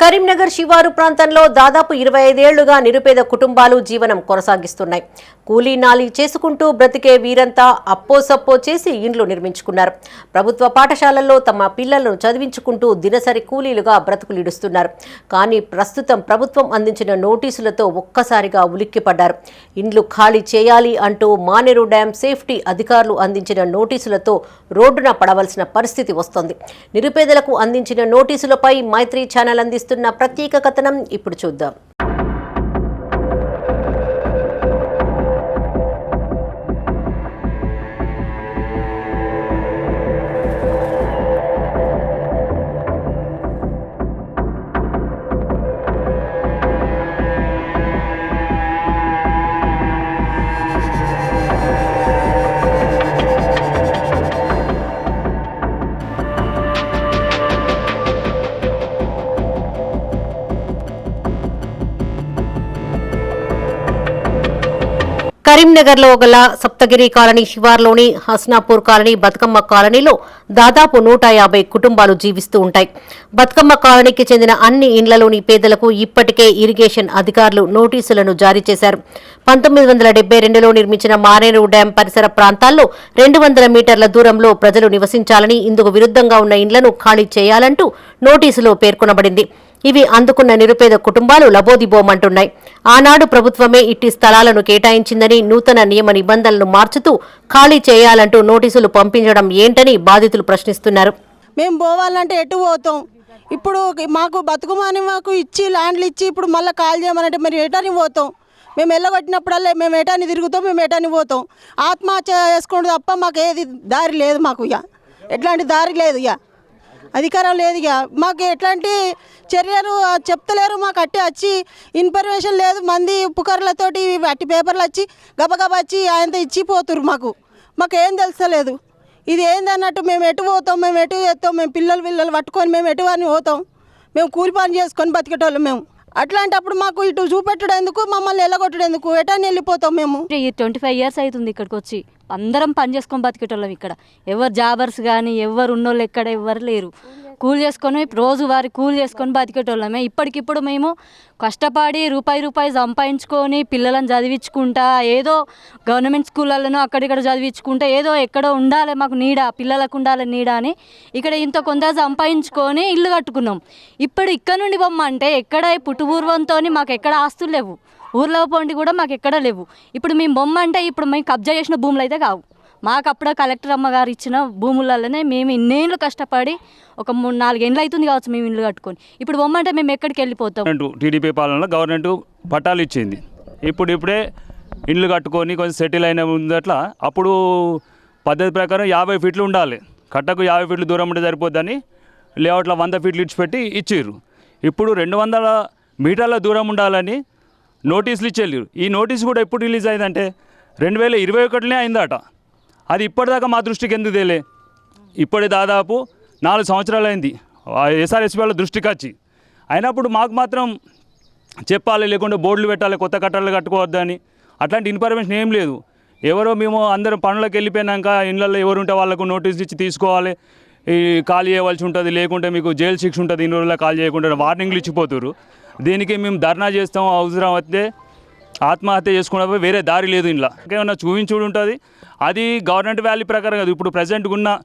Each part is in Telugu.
కరీంనగర్ శివారు ప్రాంతంలో దాదాపు ఇరవై ఐదేళ్ళుగా నిరుపేద కుటుంబాలు జీవనం కొనసాగిస్తున్నాయి. కూలీ నాలి చేసుకుంటూ బ్రతికే వీరంతా అప్పోసప్పో చేసి ఇండ్లు నిర్మించుకున్నారు. ప్రభుత్వ పాఠశాలల్లో తమ పిల్లలను చదివించుకుంటూ దినసరి కూలీలుగా బ్రతుకులిడుస్తున్నారు. కానీ ప్రస్తుతం ప్రభుత్వం అందించిన నోటీసులతో ఒక్కసారిగా ఉలిక్కిపడ్డారు. ఇండ్లు ఖాళీ చేయాలి అంటూ మానేరు డ్యాం సేఫ్టీ అధికారులు అందించిన నోటీసులతో రోడ్డున పడవలసిన పరిస్థితి వస్తోంది. నిరుపేదలకు అందించిన నోటీసులపై మైత్రి ఛానల్ అందిస్తున్న ప్రత్యేక కథనం ఇప్పుడు చూద్దాం. కరీంనగర్లో గల సప్తగిరి కాలనీ శివార్లోని హస్నాపూర్ కాలనీ బతుకమ్మ కాలనీలో దాదాపు నూట యాభై కుటుంబాలు జీవిస్తూ ఉంటాయి. బతుకమ్మ కాలనీకి చెందిన అన్ని ఇండ్లలోని పేదలకు ఇప్పటికే ఇరిగేషన్ అధికారులు నోటీసులను జారీ చేశారు. పంతొమ్మిది వందల డెబ్బై రెండులో నిర్మించిన మారేరు డ్యాం పరిసర ప్రాంతాల్లో రెండు వందల మీటర్ల దూరంలో ప్రజలు నివసించాలని ఇందుకు విరుద్ధంగా ఉన్న ఇండ్లను ఖాళీ చేయాలంటూ నోటీసులో పేర్కొనబడింది. ఇవి అందుకున్న నిరుపేద కుటుంబాలు లబోదిబోమంటున్నాయి. ఆనాడు ప్రభుత్వమే ఇట్టి స్థలాలను కేటాయించిందని నూతన నియమ నిబంధనలను మార్చుతూ ఖాళీ చేయాలంటూ నోటీసులు పంపించడం ఏంటని బాధితులు ప్రశ్నిస్తున్నారు. మేము పోవాలంటే ఎటు పోతాం? ఇప్పుడు మాకు బతుకుమాని మాకు ఇచ్చి ల్యాండ్లు ఇచ్చి ఇప్పుడు మళ్ళీ కాల్ చేయమనంటే మరి ఎటాని పోతాం? మేము వెళ్ళగొట్టినప్పుడల్లా మేము ఎటాని తిరుగుతాం మేము ఎటాని పోతాం? ఆత్మహత్య చేసుకోండి తప్ప మాకు ఏది దారి లేదు మాకు ఇక. ఎట్లాంటి దారి లేదు ఇక. అధికారం లేదు ఇక. మాకు ఎట్లాంటి చర్యలు చెప్తలేరు మాకు అట్టి వచ్చి ఇన్ఫర్మేషన్ లేదు. మంది పుకార్లతోటి అట్టి పేపర్లు వచ్చి గబగబ వచ్చి ఆయనతో ఇచ్చిపోతురు మాకు. మాకు ఏం తెలుసలేదు ఇది ఏందన్నట్టు మేము ఎటు పోతాం మేము ఎటు చేస్తాం మేము పిల్లలు పిల్లలు పట్టుకొని మేము ఎటు అని పోతాం. మేము కూలి పని చేసుకొని బతికేటోళ్ళం మేము. అట్లాంటప్పుడు మాకు ఇటు చూపెట్టడందుకు? మమ్మల్ని వెళ్ళగొట్టడం ఎందుకు వెళ్ళిపోతాం మేము? ఈ ట్వంటీ ఫైవ్ ఇయర్స్ అవుతుంది ఇక్కడికి వచ్చి అందరం పని చేసుకొని బతికేటోళ్ళం ఇక్కడ. ఎవరు జాబర్స్ కానీ ఎవరు ఉన్నోళ్ళు ఎక్కడ ఎవరు లేరు. కూలి చేసుకొని రోజు వారి కూలి చేసుకొని బతికేటోళ్ళమే. ఇప్పటికిప్పుడు మేము కష్టపడి రూపాయి రూపాయి సంపాదించుకొని పిల్లలను చదివించుకుంటా ఏదో గవర్నమెంట్ స్కూళ్ళలోనో అక్కడిక్కడ చదివించుకుంటా ఏదో ఎక్కడో ఉండాలి మాకు నీడ పిల్లలకు ఉండాలి నీడ అని ఇక్కడ ఇంత కొంత సంపాదించుకొని ఇల్లు కట్టుకున్నాం. ఇప్పుడు ఇక్కడ నుండి బొమ్మంటే ఎక్కడ పుట్టుపూర్వంతో మాకు ఎక్కడ ఆస్తులు లేవు. ఊర్లో పోండి కూడా మాకు ఎక్కడ లేవు. ఇప్పుడు మేము బొమ్మ అంటే ఇప్పుడు మేము కబ్జా చేసిన భూములు అయితే కావు. మాకు అప్పుడే కలెక్టర్ అమ్మగారు ఇచ్చిన భూములలోనే మేము ఇన్నేళ్ళు కష్టపడి ఒక మూడు నాలుగేళ్ళు అవుతుంది కావచ్చు మేము ఇల్లు కట్టుకొని. ఇప్పుడు బొమ్మంటే మేము ఎక్కడికి వెళ్ళిపోతాం? టీడీపీ పాలనలో గవర్నమెంట్ పట్టాలు ఇచ్చింది. ఇప్పుడు ఇప్పుడే ఇండ్లు కట్టుకొని కొంచెం సెటిల్ అయిన ముందట్లా అప్పుడు పద్ధతి ప్రకారం యాభై ఫీట్లు ఉండాలి. కట్టకు యాభై ఫీట్లు దూరం ఉంటే సరిపోద్దని లేఅవుట్లో వంద ఫీట్లు ఇచ్చిపెట్టి ఇచ్చిర్రు. ఇప్పుడు రెండు వందల మీటర్ల దూరం ఉండాలని నోటీసులు ఇచ్చేళ్ళు. ఈ నోటీస్ కూడా ఎప్పుడు రిలీజ్ అయిందంటే రెండు వేల ఇరవై ఒకటినే అయిందట. అది ఇప్పటిదాకా మా దృష్టికి ఎందుకు తేలే? ఇప్పటి దాదాపు నాలుగు సంవత్సరాలు అయింది ఎస్ఆర్ఎస్పీ వాళ్ళ దృష్టికి వచ్చి అయినప్పుడు మాకు మాత్రం చెప్పాలి లేకుంటే బోర్డులు పెట్టాలి కొత్త కట్టడాలు కట్టుకోవద్దని అట్లాంటి ఇన్ఫర్మేషన్ ఏం లేదు. ఎవరో మేము అందరం పనులకు వెళ్ళిపోయినాక ఇళ్ళల్లో ఎవరు ఉంటే వాళ్ళకు నోటీస్ ఇచ్చి తీసుకోవాలి. ఈ ఖాళీ చేయవలసి ఉంటుంది లేకుంటే మీకు జైలు శిక్ష ఉంటుంది ఇన్ని రోజుల్లో ఖాళీ చేయకుండా వార్నింగ్లు ఇచ్చిపోతారు దీనికి మేము ధర్నా చేస్తాం అవసరం అయితే ఆత్మహత్య చేసుకున్నప్పుడు వేరే దారి లేదు ఇంట్లో ఏమన్నా చూపించుడు ఉంటుంది? అది గవర్నమెంట్ వాల్యూ ప్రకారం కాదు. ఇప్పుడు ప్రజెంట్గా ఉన్న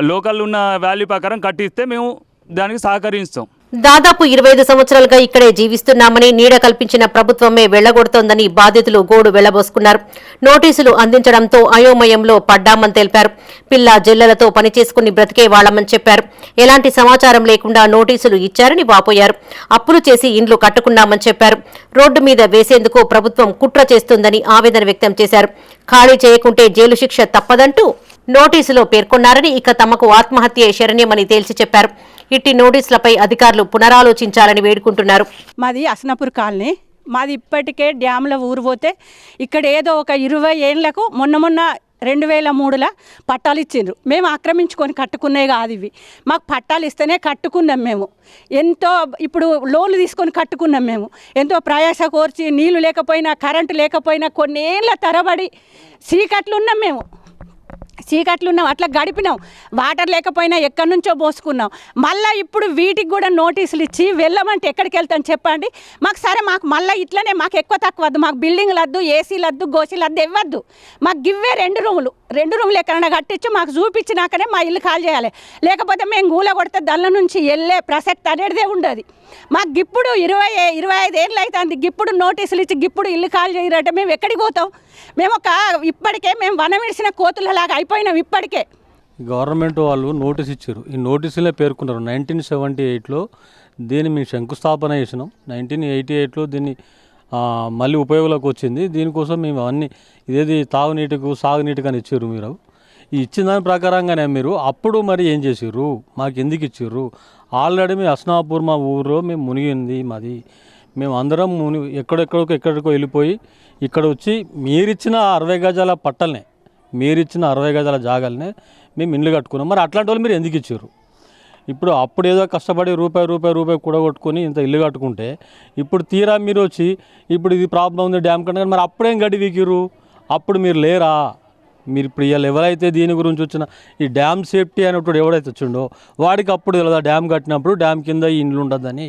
లోకల్ ఉన్న వాల్యూ ప్రకారం కట్టిస్తే మేము దానికి సహకరిస్తాం. దాదాపు ఇరవై ఐదు సంవత్సరాలుగా ఇక్కడే జీవిస్తున్నామని నీడ కల్పించిన ప్రభుత్వమే వెళ్ళగొడుతోందని బాధితులు గోడు వెళ్ళబోసుకున్నారు. నోటీసులు అందించడంతో అయోమయంలో పడ్డామని తెలిపారు. పిల్ల జల్లలతో పనిచేసుకుని బ్రతికే వాళ్ళమని చెప్పారు. ఎలాంటి సమాచారం లేకుండా నోటీసులు ఇచ్చారని వాపోయారు. అప్పులు చేసి ఇండ్లు కట్టుకున్నామని చెప్పారు. రోడ్డు మీద వేసేందుకు ప్రభుత్వం కుట్ర చేస్తుందని ఆవేదన వ్యక్తం చేశారు. ఖాళీ చేయకుంటే జైలు శిక్ష తప్పదంటూ నోటీసులో పేర్కొన్నారని ఇక తమకు ఆత్మహత్యే శరణ్యమని తేల్చి చెప్పారు. ఇట్టి నోటీసులపై అధికారులు పునరాలోచించాలని వేడుకుంటున్నారు. మాది అసనపూర్ కాలనీ. మాది ఇప్పటికే డ్యామ్లో ఊరు పోతే ఇక్కడ ఏదో ఒక ఇరవై ఏళ్ళకు మొన్న మొన్న రెండు వేల మూడులో పట్టాలు ఇచ్చిండ్రు. మేము ఆక్రమించుకొని కట్టుకునే కాదు ఇవి. మాకు పట్టాలు ఇస్తేనే కట్టుకున్నాం మేము. ఎంతో ఇప్పుడు లోన్లు తీసుకొని కట్టుకున్నాం మేము. ఎంతో ప్రయాస కోర్చి నీళ్ళు లేకపోయినా కరెంటు లేకపోయినా కొన్ని ఏళ్ళ తరబడి చీకట్లు ఉన్నాం మేము. చీకట్లు ఉన్నాం అట్లా గడిపినాం వాటర్ లేకపోయినా ఎక్కడి నుంచో పోసుకున్నాం మళ్ళీ ఇప్పుడు వీటికి కూడా నోటీసులు ఇచ్చి వెళ్ళమంటే ఎక్కడికి వెళ్తాం చెప్పండి? మాకు సరే మాకు మళ్ళీ ఇట్లనే మాకు ఎక్కువ తక్కువ వద్దు. మాకు బిల్డింగ్లు వద్దు ఏసీలు వద్దు గోసీలు వద్దు ఇవ్వద్దు. మాకు గివ్వే రెండు రూములు. రెండు రూములు ఎక్కడైనా కట్టించి మాకు చూపించినాకనే మా ఇల్లు ఖాళీ చేయాలి. లేకపోతే మేము గూల కొడితే దానిలో నుంచి వెళ్ళే ప్రసక్తి అనేటిదే ఉండదు. మాకు గిప్పుడు ఇరవై ఇరవై ఐదు ఏళ్ళు అవుతుంది. గిప్పుడు నోటీసులు ఇచ్చి గిప్పుడు ఇల్లు ఖాళీ చేయరంటే మేము ఎక్కడికి పోతాం? మేము ఒక ఇప్పటికే మేము వనం విడిచిన కోతులలాగా అయిపోయినాం ఇప్పటికే. గవర్నమెంట్ వాళ్ళు నోటీస్ ఇచ్చారు. ఈ నోటీసులే పేర్కొన్నారు. నైన్టీన్ సెవెంటీ ఎయిట్లో దీన్ని మేము శంకుస్థాపన చేసినాం. నైన్టీన్ ఎయిటీ ఎయిట్లో దీన్ని మళ్ళీ ఉపయోగంలోకి వచ్చింది. దీనికోసం మేము అన్ని ఇదేది తాగునీటికి సాగునీటికి అని ఇచ్చారు మీరు. ఈ ఇచ్చిన దాని ప్రకారంగానే మీరు అప్పుడు మరి ఏం చేసారు మాకు ఎందుకు ఇచ్చిర్రు? ఆల్రెడీ మీ అస్నాపూర్ మా ఊరిలో మేము మునిగింది మాది. మేము అందరం ముని ఎక్కడెక్కడికో ఎక్కడికో వెళ్ళిపోయి ఇక్కడ వచ్చి మీరిచ్చిన అరవై గజాల పట్టల్నే మీరిచ్చిన అరవై గజాల జాగాలనే మేము ఇండ్లు కట్టుకున్నాం. మరి అట్లాంటి వాళ్ళు మీరు ఎందుకు ఇచ్చారు? ఇప్పుడు అప్పుడు ఏదో కష్టపడి రూపాయి రూపాయి రూపాయి కూడగొట్టుకొని ఇంత ఇల్లు కట్టుకుంటే ఇప్పుడు తీరా మీరు వచ్చి ఇప్పుడు ఇది ప్రాబ్లం ఉంది డ్యామ్ కంటే మరి అప్పుడేం గడి వీకిరు అప్పుడు మీరు లేరా? మీరు ఇప్పుడు ఇవాళ ఎవరైతే దీని గురించి వచ్చిన ఈ డ్యామ్ సేఫ్టీ అనేటోడు ఎవడైతే వచ్చిండో వాడికి అప్పుడు తెలియదా డ్యామ్ కట్టినప్పుడు డ్యామ్ కింద ఈ ఇండ్లు ఉండదని